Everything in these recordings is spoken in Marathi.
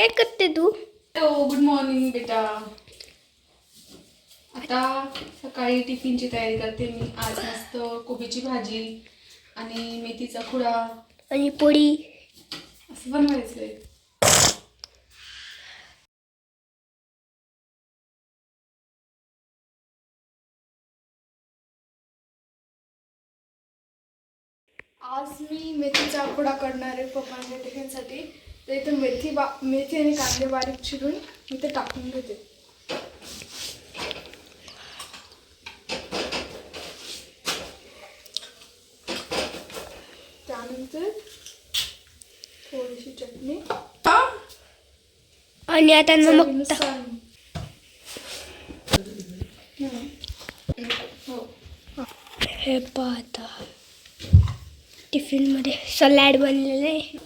काय करते तू? गुड मॉर्निंग बेटा. आता सकाळी टिफिनची तयारी करते मी. आज मस्त कोबीची भाजी आणि मेथीचा खुडा. आणि पोळी. असं बनवायचं आहे आज मी मेथीचा खुडा करणार आहे पप्पांच्या टिफिनसाठी. तर इथं मेथी बा मेथी आणि कांदे बारीक चिरून मी ते टाकून घेते. त्यानंतर थोडीशी चटणी. आणि आता नमक. हो. हे पाहता. टिफिनमध्ये सलाड बनलेलं आहे.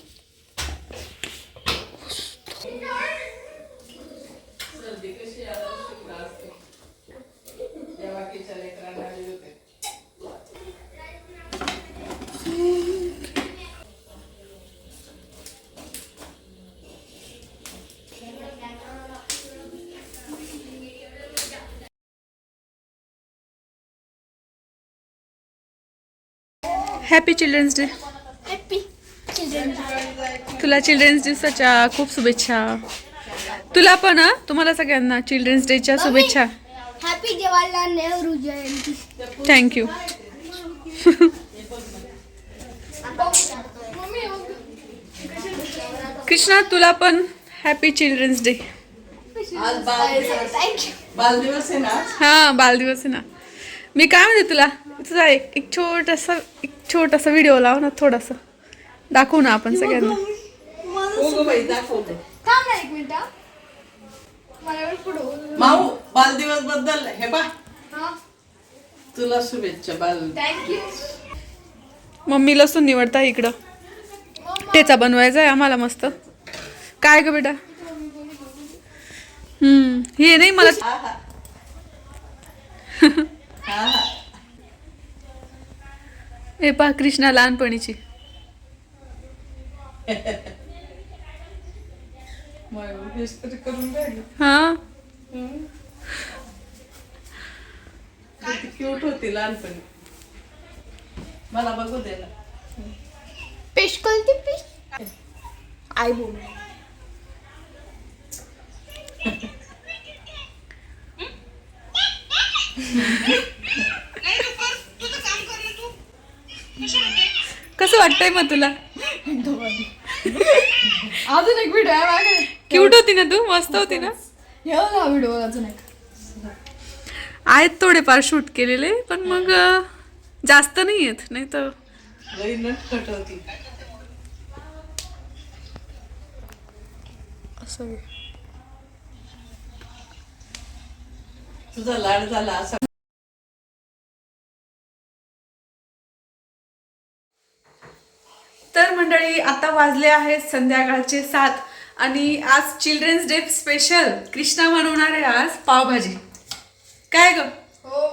हॅपी चिल्ड्रन्स डे हॅपी तुला चिल्ड्रन्स दिवसाच्या खूप शुभेच्छा. तुला पण हं? तुम्हाला सगळ्यांना चिल्ड्रन्स डेच्या शुभेच्छा. हॅपी जवाहरलाल नेहरू जयंती थँक्यू कृष्णा तुला पण हॅपी चिल्ड्रन्स डे बालदिवस आहे. ना हां बालदिवस आहे ना. मी काय म्हणते तुला? तुझा एक एक छोटासा एक छोटासा व्हिडिओ लाव ना थोडासा. दाखवू ना आपण सगळ्यांना. हो थांब ना एक मिनिट हा. मला एवढं पुढं होऊ माऊ बालदिवसबद्दल हे पा हा. तुला शुभेच्छा बाल. थँक्यू मम्मी लसूण निवडता इकडं. ठेचा बनवायचा आहे आम्हाला मस्त. काय ग बेटा? हम्म हे नाही मला हा हा. हा हा. हे पा कृष्णा लहानपणीची. हा? किती क्यूट होती लहानपणी. मला बघू दे ना. पेश कोणती पेश आय बोल. कसं वाटतंय मग तुला? अजून एक व्हिडिओ आहे क्यूट होती ना तू? मस्त होती ना? हे बघ हा व्हिडिओ अजून एक. आहेत थोडेफार शूट केलेले पण मग अं, जास्त नाही आहेत नाही तर लई नटखट होती असं. तुझा लाड झाला असा. तर मंडळी आता वाजले आहेत संध्याकाळचे सात आणि आज चिल्ड्रन्स डे स्पेशल कृष्णा बनवणार आहे आज पावभाजी. काय ग? हो.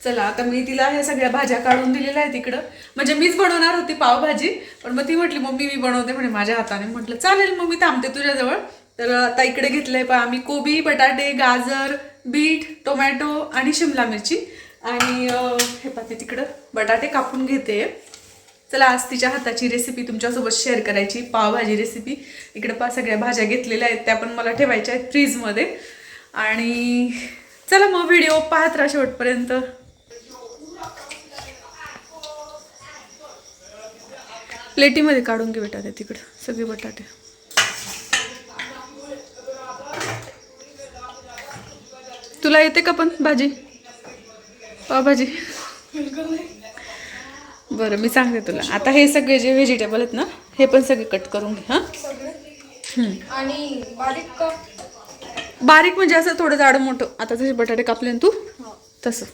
चला आता मी तिला ह्या सगळ्या भाज्या काढून दिलेल्या आहेत इकडं. म्हणजे मीच बनवणार होती पावभाजी पण मग ती म्हटली मम्मी मी बनवते म्हणे माझ्या हाताने. म्हटलं चालेल मग मी थांबते तुझ्याजवळ. तर आता इकडे घेतलंय पहा आम्ही कोबी बटाटे गाजर बीट टोमॅटो आणि शिमला मिरची. आणि हे पाहते तिकडं बटाटे कापून घेते. चला आज तिच्या हाताची रेसिपी तुमच्यासोबत शेअर करायची. पावभाजी रेसिपी इकडं पा सगळ्या भाज्या घेतलेल्या आहेत. त्या पण मला ठेवायच्या आहेत फ्रीजमध्ये आणि चला मग व्हिडिओ पाहत राहा शेवटपर्यंत. प्लेटीमध्ये काढून घे बटाटे तिकडं. सगळे बटाटे. तुला येते का पण भाजी? पावभाजी. बरं मी सांगते तुला. आता हे सगळे जे व्हेजिटेबल आहेत ना हे पण सगळे कट करून घे हां? आणि बारीक का? बारीक म्हणजे असं थोडं जाडं मोठं. आता जसे बटाटे कापले ना तू तसं.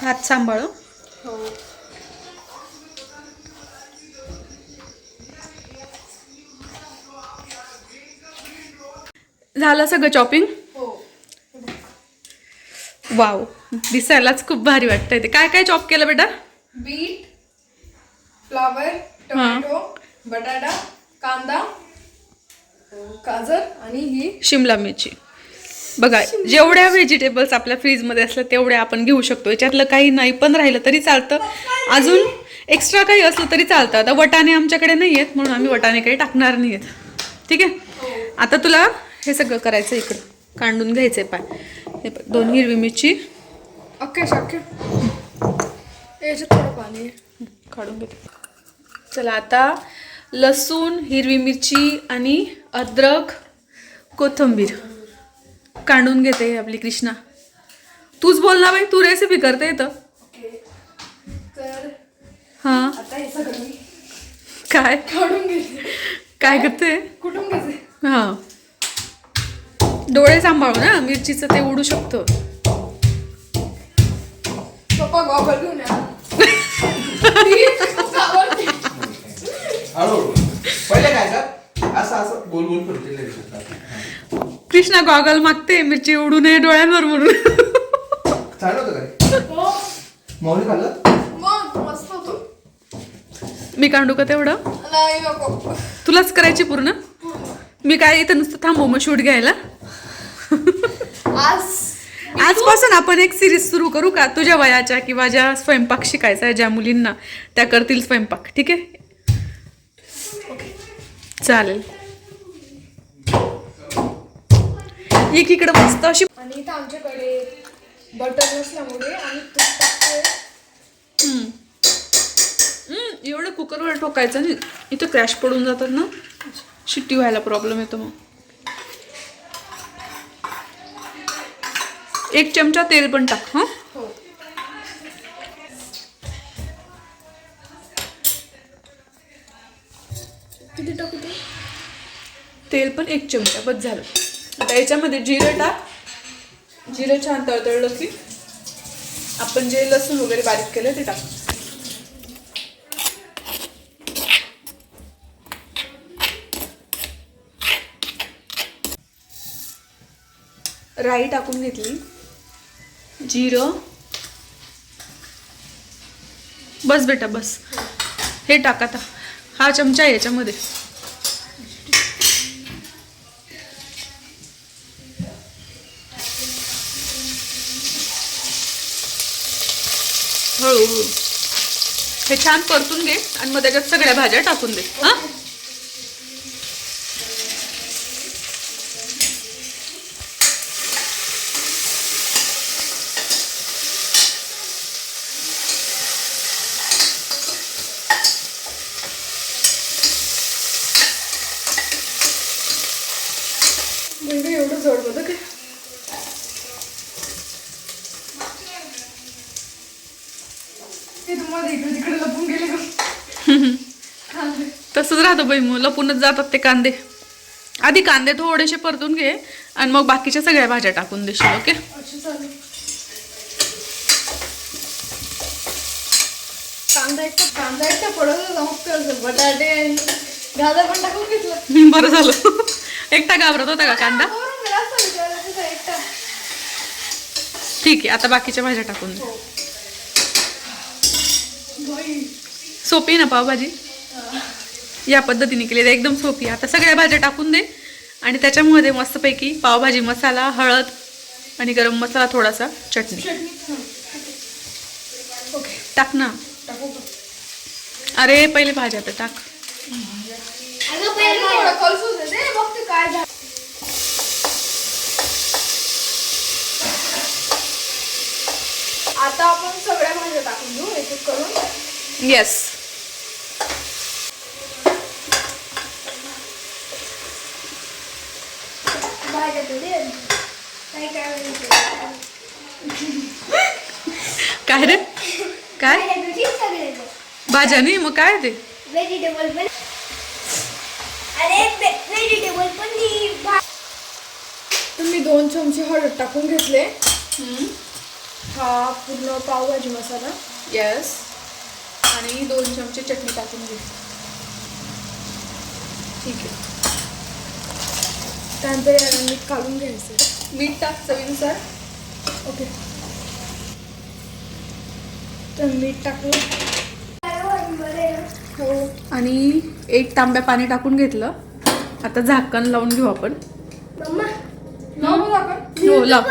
हात सांभाळ हं. झालं सगळं चॉपिंग हो. वाव दिसायलाच खूप भारी वाटतंय ते. काय काय चॉप केलं बेटा? बीट फ्लावर टोमॅटो बटाटा कांदा गाजर आणि ही शिमला मिरची. बघा जेवढ्या व्हेजिटेबल्स आपल्या फ्रीजमध्ये असल्या तेवढ्या आपण घेऊ शकतो. याच्यातलं काही नाही पण राहिलं तरी चालतं. अजून एक्स्ट्रा काही असलं तरी चालतं. आता वटाणे आमच्याकडे नाही आहेत म्हणून आम्ही वटाणे काही टाकणार नाही आहेत ठीक आहे? आता तुला हे सगळं करायचं इकडं. कांडून घ्यायचंय पाय. हे दोन हिरवी मिरची. अख्खे शाखे याच्यात थोडं पाणी आहे. काढून घेते. चला आता लसूण हिरवी मिरची आणि अद्रक कोथिंबीर. काढून घेते आपली कृष्णा. तूच बोल ना बाई तू रेसिपी करते येतं ओके तर हां. हे काय? काढून घेते. काय करते? कुठून घेते? हां. डोळे सांभाळू ना मिरचीचं ते उडू शकतं. कृष्णा गॉगल मागते मिरची उडू नये डोळ्यांवर म्हणून. हो, मौली खाल्लं? मग मस्त होतो. मी कांडू का तेवढं? तुलाच करायची पूर्ण? मी काय इथं नुसतं थांबू मग शूट घ्यायला? आज आजपासून आपण एक सिरीज सुरू करू का? तुझ्या वयाच्या किंवा ज्या स्वयंपाक शिकायचा आहे ज्या मुलींना त्या करतील स्वयंपाक. ठीक आहे? चालेल. एक इकडं मस्त अशी आणि इथं आमच्याकडे बटर नसल्यामुळे आम्ही तूप एवढं कुकरवर ठोकायचं नाही. इथं क्रॅश पडून जातात ना? शिट्टी व्हायला प्रॉब्लेम येतो मग. एक चमचा तेल पण टाक हां? हो. किती टाकू ते? तेल पण एक चमचा बस झालं. आता याच्यामध्ये जिरं टाक. जिरं छान तळतळलं की आपण जे लसूण वगैरे बारीक केलं ते टाक. राई टाकून घेतली. जिरं. बस बेटा बस. हे टाका आता. हा चमचा आहे याच्यामध्ये. हळूहळू. हे छान परतून घे आणि मग त्याच्यात सगळ्या भाज्या टाकून दे. हा म्हणजे एवढं जड होतं काय ते तुम्हाला इकडे तिकडे लपून गेले का कांदे. तसंच राहतं बाई मग लपूनच जातात ते कांदे. आधी कांदे थोडेसे परतून घे आणि मग बाकीच्या सगळ्या भाज्या टाकून देशील ओके? बरं झालं. एकटा घाबरत होता का कांदा? ठीक आहे आता बाकीच्या भाज्या टाकून दे. बाई. सोपी ना पावभाजी? या पद्धतीने केली. आहे. एकदम सोपी. आता सगळ्या भाज्या टाकून दे. आणि त्याच्यामध्ये मस्तपैकी पावभाजी मसाला हळद आणि गरम मसाला थोडासा चटणी. टाक ना. अरे पहिले भाज्या तर टाक. आता आपण सगळ्या भाज्या टाकून घेऊ एक एक करून. येस भाज्या. काय काय रे? काय? भाज्या नाही मग काय ते? व्हेजिटेबल पण अरे व्हेजिटेबल पण तुम्ही दोन चमचे हळद टाकून घेतले. हा पूर्ण पावभाजी मसाला. येस आणि दोन चमचे चटणी टाकून घे ठीक आहे. त्यानंतर याला मीठ काढून घ्यायचं मीठ टाक चवीनुसार ओके. तर मीठ टाकलं. हो आणि एक तांब्या पाणी टाकून घेतलं. आता झाकण लावून घेऊ आपण. हो लाव.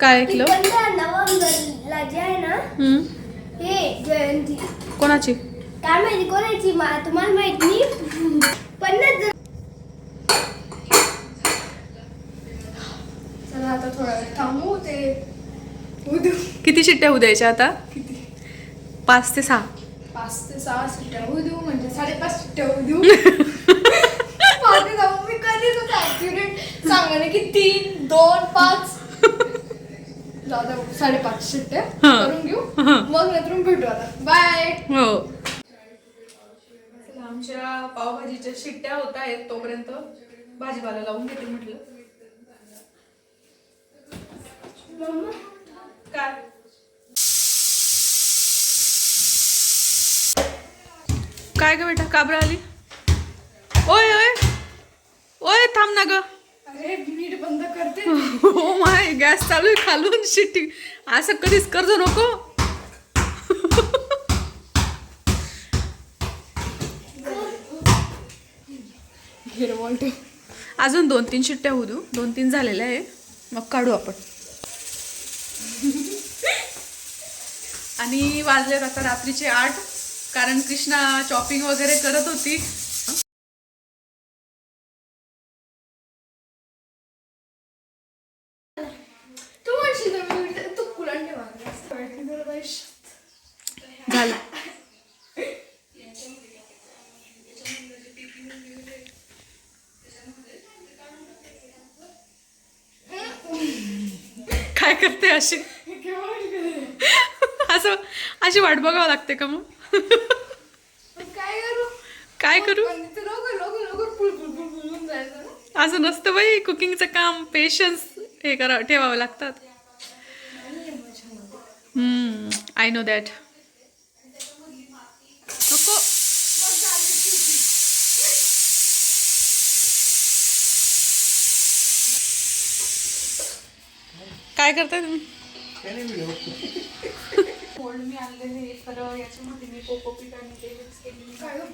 काय ऐकलं? पंधरा नोव्हेंबरला जे आहे ना हम्म, हे जयंती. कोणाची? काय माहिती कोणाची मा- तुम्हाला माहीत पन्नास जण चला आता थोडा वेळ थांबू ते उद्या किती शिट्ट्या होऊ द्यायच्या आता? पाच ते सहा. पाच ते सहा सुट्ट्या होऊ देऊ म्हणजे साडेपाच सुट्ट्या होऊ देऊ. मागे जाऊ मी कधीच सांगा ना की तीन दोन पाच. साडेपाच सुट्ट्या हा. करून घेऊ. हा. मग नंतर भेटू आता. बाय हो. आमच्या पावभाजीच्या शिट्ट्या होत आहेत तोपर्यंत भाजीपाला लावून घेते म्हटलं. काय काय ग बेटा? काबरा आली? ओय ओय. ओय थांब ना ग. अरे नीट बंद करते. हो माय गॅस चालू आहे खालून शिट्टी असं कधीच कर्ज नको. अजून दोन तीन शिट्ट्या होऊ देऊ. दोन तीन झालेल्या आहे. मग काढू आपण. आणि वाजले आता रात्रीचे आठ कारण कृष्णा चॉपिंग वगैरे करत होती तू म्हणशील ना मी विचार- तू कुलांटे मारला झालं काय करते अशी असं अशी वाट बघावं लागते का मग? काय करू? काय करू? असं नसतं बाई कुकिंगचं काम पेशन्स हे करा ठेवावं लागतात. आय नो दॅट नको. काय करताय तुम्ही? मी आणलेले याच्यामध्ये मी कोकोपीट आणि ते केलेलं.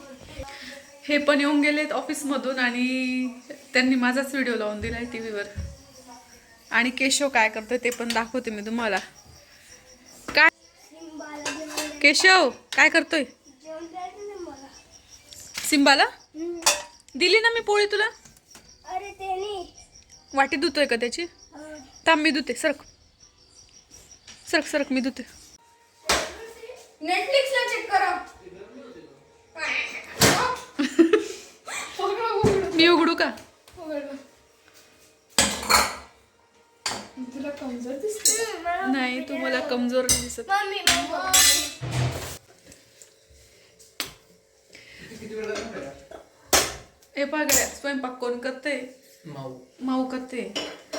हे पण येऊन गेलेत ऑफिसमधून आणि त्यांनी माझाच व्हिडिओ लावून दिलाय टी व्हीवर आणि केशव काय करतोय ते पण दाखवते मी तुम्हाला. काय? केशव काय करतोय? हम्म. दिली ना मी पोळी तुला? अरे ते नाही वाटी धुतोय का त्याची? थांब मी धुते सरक. सरक सरक मी धुते. नेटफ्लिक्सला चेक करा मी उघडू का. तुला कमजोर दिसते नाही तू मला कमजोर नाही दिसत? हे पागड्या स्वयंपाक कोण करते माऊ माऊ करते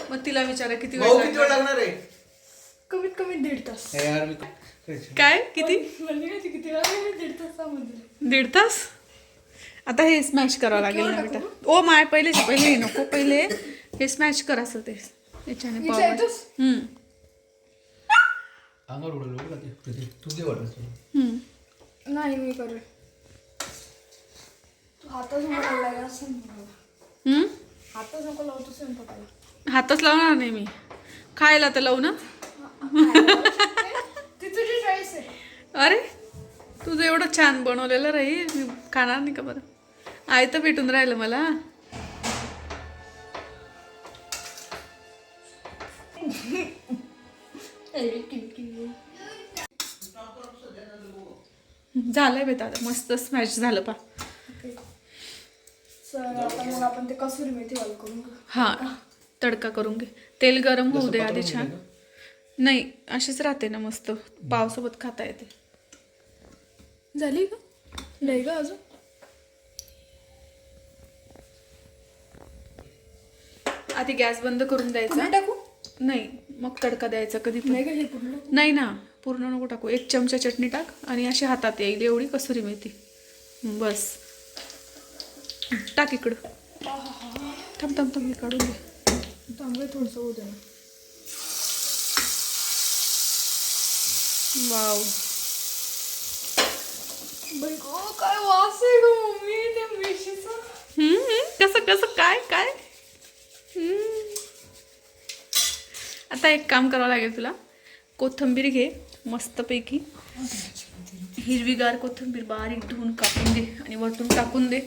मग तिला विचारा किती वेळ लागणार? आहे कमीत कमी दीड तास यार मी करायचं. काय? किती? म्हणजे किती? दीड तास? आता हे स्मॅश करावं लागेल ना बेटा. ओ माय पहिले पहिले हे नको पहिले हे स्मॅश कर असं ते. याच्याने नाही मी करेल. तू हातच लावणार नाही मी. खायला तर लावू ना. अरे तुझं एवढं छान बनवलेलं राहील मी खाणार नाही का बरं? आयतं भेटून राहिलं मला. झालंय बेटा आता मस्त स्मॅश झालं पा आपण ते कसुरी मेथी वाल करून घेऊ. हा तडका करून घे. तेल गरम होऊ दे आधी छान. नाही अशीच राहते ना मस्त. पावसोबत खाता येते. झाली का? नाही का अजून? आधी गॅस बंद करून द्यायचा. पुन्हा टाकू? नाही मग तडका द्यायचा कधी पण. नाही का हे पूर्ण? नाही ना पूर्ण नको टाकू. एक चमचा चटणी टाक आणि अशी हातात येईल एवढी कसुरी मेथी. बस. टाक इकडं. थांब थांब थांब मी काढून दे चांगलं थोडंसं होऊ दे ना. वाव. काय वास आहे ग मम्मी त्या. कसं कसं काय काय. आता एक काम करावं लागेल तुला. कोथिंबीर घे मस्तपैकी. हिरवीगार कोथिंबीर बारीक धुवून कापून दे आणि वरतून टाकून दे.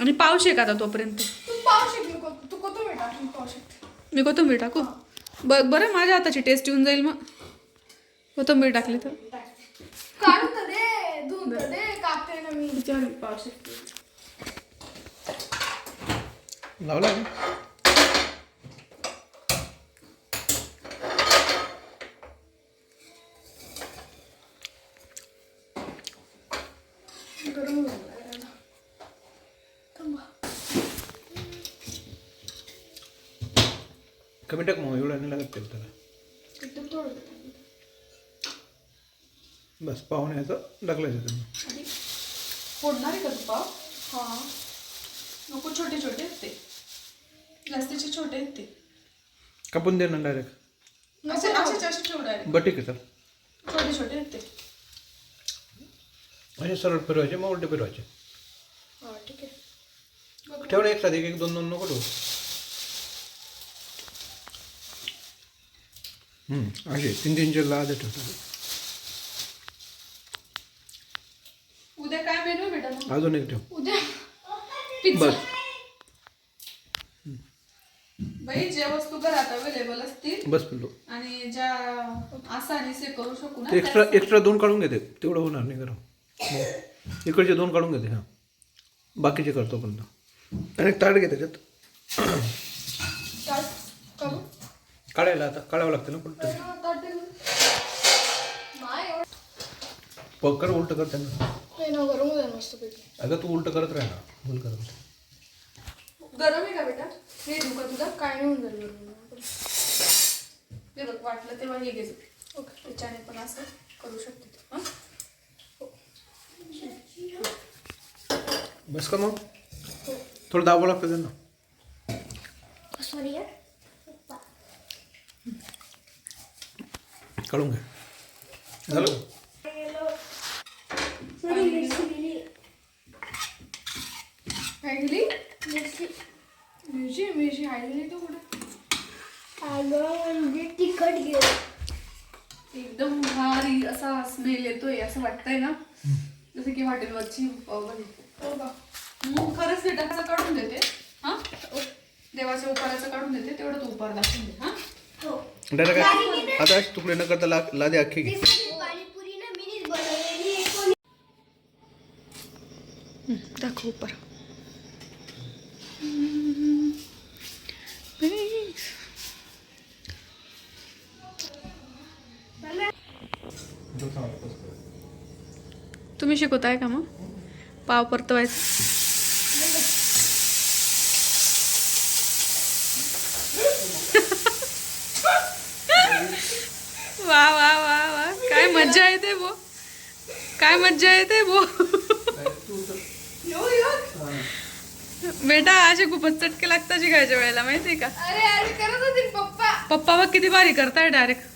आणि पाव शेक आता तोपर्यंत? तू शिकते मी कोथिंबीर टाकू? बरं माझ्या हाताची टेस्ट येऊन जाईल मग. कोथिंबीर टाकली तर काढून तर दे धुवून तर दे कापते ना मी विचार पाव शेक लावला का? गरम होऊन राहिला. फोडणार आहे का तू पाव हा. नको छोटे छोटे आहेत ते. जास्तीचे छोटे आहेत ते. कापून दे ना डायरेक्ट असे असे असे ठेव डायरेक्ट बरं ठीक आहे सर छोटे छोटे आहेत ते. असे सरळ फिरवायचे मग उलटे फिरवायचे. हा ठीक आहे. ठेव ना एक साधी एक एक दोन दोन नको ठेवू. हम्म, असे तीन तीनचे लाद ठेवतो उद्या काय मेनू आहे बेटा मग? अजून एक ठेव. बस. बाई ज्या वस्तू घरात अवेलेबल असतील बस पिल्लू. आणि ज्या आसानीसे करू शकू ना ते एक्स्ट्रा एक्स्ट्रा दोन काढून घेते. तेवढं होणार नाही हो. इकडचे दोन काढून घेते हां. बाकीचे करतो पण. आणि ताट घे त्याच्यात. काढायला आता काढावं लागतं ना एवढं. पक्कर उलट कर त्यांना नाही ना गरम होऊ दे मस्तपैकी अगं तू उलट करत राह ना. करत गरम आहे का बेटा? हे देऊ का तुला काय नाही होऊन जाईल गरम. ते बघ वाटलं तेव्हा हे घे. ओके. त्याच्याने पण असं करू शकते तू, हं? बस का मग? थोडं दाबावं लागतं त्यांना. सॉरी काढून घे. झालं का? सॉरी मिरची दिली काय गेली मिरची मिरची मिरची हायली तो कुठे? अगं म्हणजे तिखट घे एकदम भारी असा स्मेल येतोय असं वाटतंय ना? जसं की हॉटेलवरची हो खरंच असं काढून देते. हा? देवाच्या उपाराचं काढून देते तेवढं तू उपार दाखवून दे हा? हो. डायरेक्ट काय? आता तुकडे न करता ला लादे अख्खे. घे ती दाखव उपर. तुम्ही शिकवताय का मग? पाव परतवायचं. वा वा वा वा. काय मज्जा येते बो काय मज्जा येते बो बेटा असे खूपच चटके लागतात शिकायच्या वेळेला माहितीये का? अरे अरे करत होते पप्पा. पप्पा बघ किती भारी करताय डायरेक्ट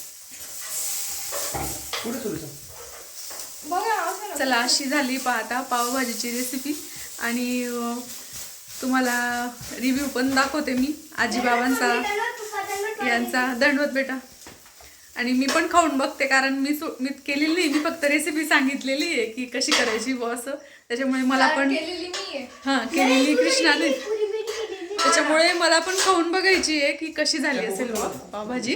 बघा. चला अशी झाली पाहता पावभाजीची रेसिपी आणि तुम्हाला रिव्ह्यू पण दाखवते मी आजीबाबांचा यांचा दंडवत बेटा. आणि मी पण खाऊन बघते कारण मी सो- मी केलेली नाही मी फक्त रेसिपी सांगितलेली आहे की कशी करायची बुवा असं. त्याच्यामुळे मला पण केलेली मी आहे हां केलेली कृष्णाने. त्याच्यामुळे मला पण खाऊन बघायची आहे की कशी झाली असेल पावभाजी.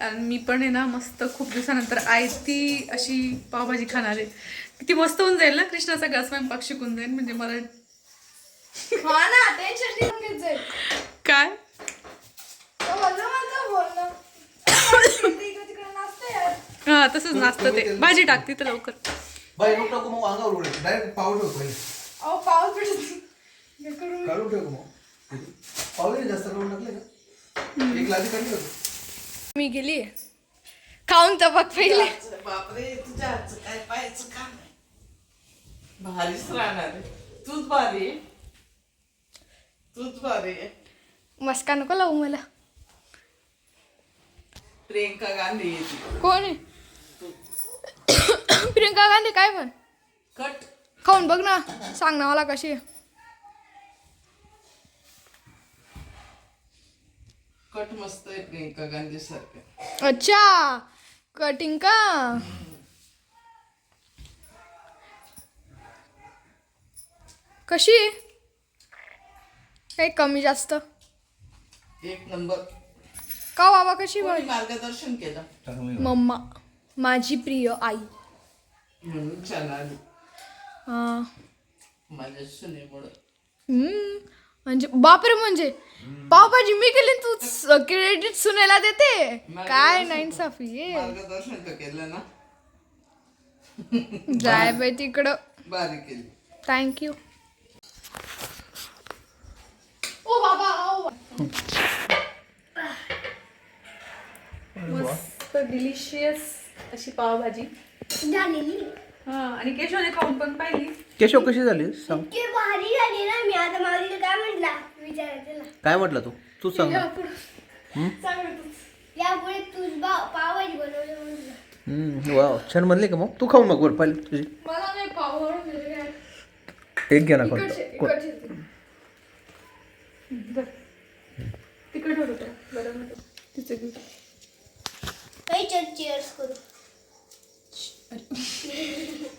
कारण मी पण आहे ना मस्त खूप दिवसानंतर आयती अशी पावभाजी खाणार आहे. किती मस्त होऊन जाईल ना कृष्णाचा गॅस स्वयंपाक शिकून जाईल म्हणजे मला काय? हा तसंच नाचतं ते. भाजी टाक तिथं लवकर. बाई नको टाकू मग अंगावर उडायचं डायरेक्ट पहिले. अहो पाऊस पडत करून जास्त काढून टाकले का? एक लादी काढली होती मी गेली. खाऊन तर बघ पहिले. बापरे तुझ्या काय पाहायचं का भारीच राहणार तूच भारी आहे. तूच भारी आहे. मस्का नको लावू मला. प्रियंका गांधी कोण आहे? प्रियंका गांधी काय पण कट. खाऊन बघ ना. सांग ना मला कशी आहे. कट मस्त आहे प्रियंका गांधी सारखं अच्छा कटिंग का? कशी? काही कमी जास्त. एक नंबर. का बाबा कशी कोणी मार्गदर्शन केलं? मम्मा माझी प्रिय आई. म्हणून छान आली. हा. माझ्या सुनेमुळं. हम्म. म्हणजे बापरे म्हणजे. पावभाजी मी केली तू क्रेडिट सुनेला देते. काय नाईन साफी. ये मार्गदर्शन तर केलं ना. जाय बाई तिकडं. भारी केली. थँक्यू ओ बाबा ओ. मस्त डिलिशियस अशी पावभाजी. झालेली. हा आणि केशवने खाऊन पण पाहिली. केशव कशी झाली? सांग. इतकी भारी झाली ना मी. आता माऊलीला काय म्हटला? विचारायचं ना. काय म्हटलं तू? तू सांग ना. यापुढे तुझ पावभाजी बनवली म्हणून हम्म, वाव. छान म्हणले का मग? तू खाऊन मग बरं पहिले तुझी. मला नाही पाव काय. एक घ्या ना इकडचे- कोणतं? इकडचे. तिकडे होतं गरम होतं तिचं घेऊ काही चल चिअर्स करू.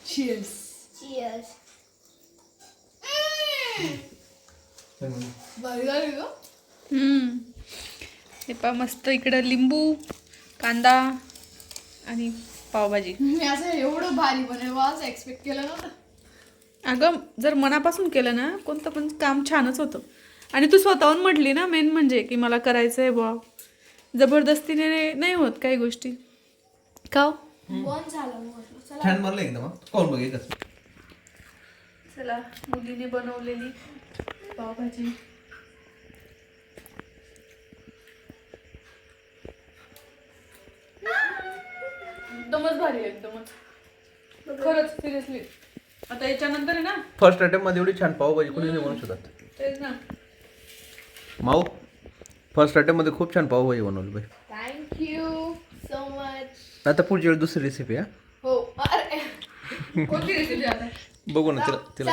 Cheers. चिअर्स. हम्म. हे पा मस्त इकडं लिंबू कांदा आणि पावभाजी. मी असं एवढं भारी बनेल असं एक्सपेक्ट केलं नव्हतं. अगं जर मनापासून केलं ना कोणतं पण काम छानच होतं. आणि तू स्वतःहून म्हटली ना मेन म्हणजे की मला करायचं आहे बुवा. जबरदस्तीने नाही- नाही होत काही गोष्टी. का हो? छान म्हणलं एकदम हा. बघ एकच चला मुलीने बनवलेली पावभाजी. एकदमच भारी एकदमच. खरंच सिरियसली आता याच्यानंतर आहे ना फर्स्ट अटेम्प्टमध्ये एवढी छान पावभाजी कोणी नाही बनवू शकत. तेच ना. माऊ फर्स्ट अटेम्प्टमध्ये खूप छान पावभाजी बनवली बाई. थँक्यू सो मच आता पुढची वेळ दुसरी रेसिपी हा? हो अरे. कोणती रेसिपी आता? Bueno, te, te la